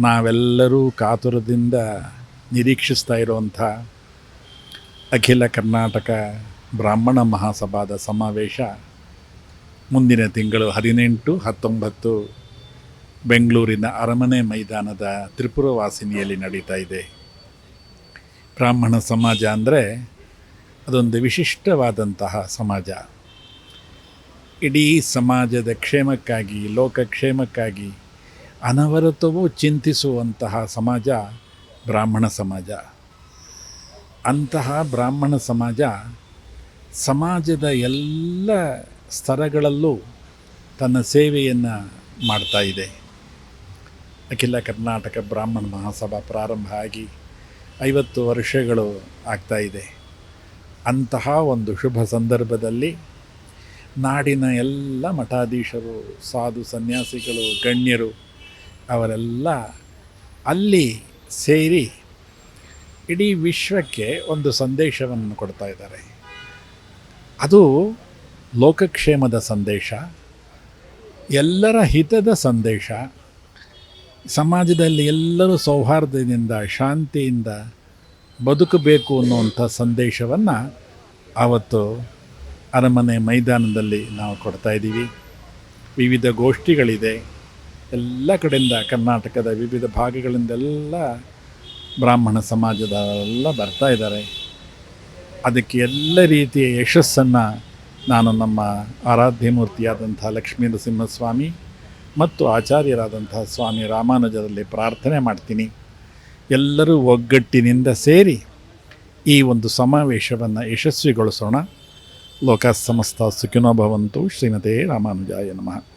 ನಾವೆಲ್ಲರೂ ಕಾತುರದಿಂದ ನಿರೀಕ್ಷಿಸ್ತಾ ಇರುವಂಥ ಅಖಿಲ ಕರ್ನಾಟಕ ಬ್ರಾಹ್ಮಣ ಮಹಾಸಭಾದ ಸಮಾವೇಶ ಮುಂದಿನ ತಿಂಗಳು ಹದಿನೆಂಟು, ಹತ್ತೊಂಬತ್ತು ಬೆಂಗಳೂರಿನ ಅರಮನೆ ಮೈದಾನದ ತ್ರಿಪುರ ವಾಸಿನಿಯಲ್ಲಿ ನಡೀತಾ ಇದೆ. ಬ್ರಾಹ್ಮಣ ಸಮಾಜ ಅಂದರೆ ಅದೊಂದು ವಿಶಿಷ್ಟವಾದಂತಹ ಸಮಾಜ. ಇಡೀ ಸಮಾಜದ ಕ್ಷೇಮಕ್ಕಾಗಿ, ಲೋಕಕ್ಷೇಮಕ್ಕಾಗಿ ಅನವರತವೂ ಚಿಂತಿಸುವಂತಹ ಸಮಾಜ ಬ್ರಾಹ್ಮಣ ಸಮಾಜ. ಅಂತಹ ಬ್ರಾಹ್ಮಣ ಸಮಾಜ ಸಮಾಜದ ಎಲ್ಲ ಸ್ತರಗಳಲ್ಲೂ ತನ್ನ ಸೇವೆಯನ್ನು ಮಾಡ್ತಾ ಇದೆ. ಅಖಿಲ ಕರ್ನಾಟಕ ಬ್ರಾಹ್ಮಣ ಮಹಾಸಭಾ ಪ್ರಾರಂಭ ಆಗಿ ಐವತ್ತು ವರ್ಷಗಳು ಆಗ್ತಾ ಇದೆ. ಅಂತಹ ಒಂದು ಶುಭ ಸಂದರ್ಭದಲ್ಲಿ ನಾಡಿನ ಎಲ್ಲ ಮಠಾಧೀಶರು, ಸಾಧು ಸನ್ಯಾಸಿಗಳು, ಗಣ್ಯರು ಅವರೆಲ್ಲ ಅಲ್ಲಿ ಸೇರಿ ಇಡೀ ವಿಶ್ವಕ್ಕೆ ಒಂದು ಸಂದೇಶವನ್ನು ಕೊಡ್ತಾ ಇದ್ದಾರೆ. ಅದು ಲೋಕಕ್ಷೇಮದ ಸಂದೇಶ, ಎಲ್ಲರ ಹಿತದ ಸಂದೇಶ, ಸಮಾಜದಲ್ಲಿ ಎಲ್ಲರೂ ಸೌಹಾರ್ದದಿಂದ, ಶಾಂತಿಯಿಂದ ಬದುಕಬೇಕು ಅನ್ನುವಂಥ ಸಂದೇಶವನ್ನು ಆವತ್ತು ಅರಮನೆ ಮೈದಾನದಲ್ಲಿ ನಾವು ಕೊಡ್ತಾ ಇದ್ದೀವಿ. ವಿವಿಧ ಗೋಷ್ಠಿಗಳಿದೆ. ಎಲ್ಲ ಕಡೆಯಿಂದ ಕರ್ನಾಟಕದ ವಿವಿಧ ಭಾಗಗಳಿಂದೆಲ್ಲ ಬ್ರಾಹ್ಮಣ ಸಮಾಜದವರೆಲ್ಲ ಬರ್ತಾ ಇದ್ದಾರೆ. ಅದಕ್ಕೆ ಎಲ್ಲ ರೀತಿಯ ಯಶಸ್ಸನ್ನು ನಾನು ನಮ್ಮ ಆರಾಧ್ಯ ಮೂರ್ತಿಯಾದಂಥ ಲಕ್ಷ್ಮೀ ನರಸಿಂಹಸ್ವಾಮಿ ಮತ್ತು ಆಚಾರ್ಯರಾದಂಥ ಸ್ವಾಮಿ ರಾಮಾನುಜರಲ್ಲಿ ಪ್ರಾರ್ಥನೆ ಮಾಡ್ತೀನಿ. ಎಲ್ಲರೂ ಒಗ್ಗಟ್ಟಿನಿಂದ ಸೇರಿ ಈ ಒಂದು ಸಮಾವೇಶವನ್ನು ಯಶಸ್ವಿಗೊಳಿಸೋಣ. ಲೋಕ ಸಮಸ್ತ ಸುಖಿನೋ ಭವಂತು ಶ್ರೀಮತೇ ರಾಮಾನುಜಾಯ ನಮಃ.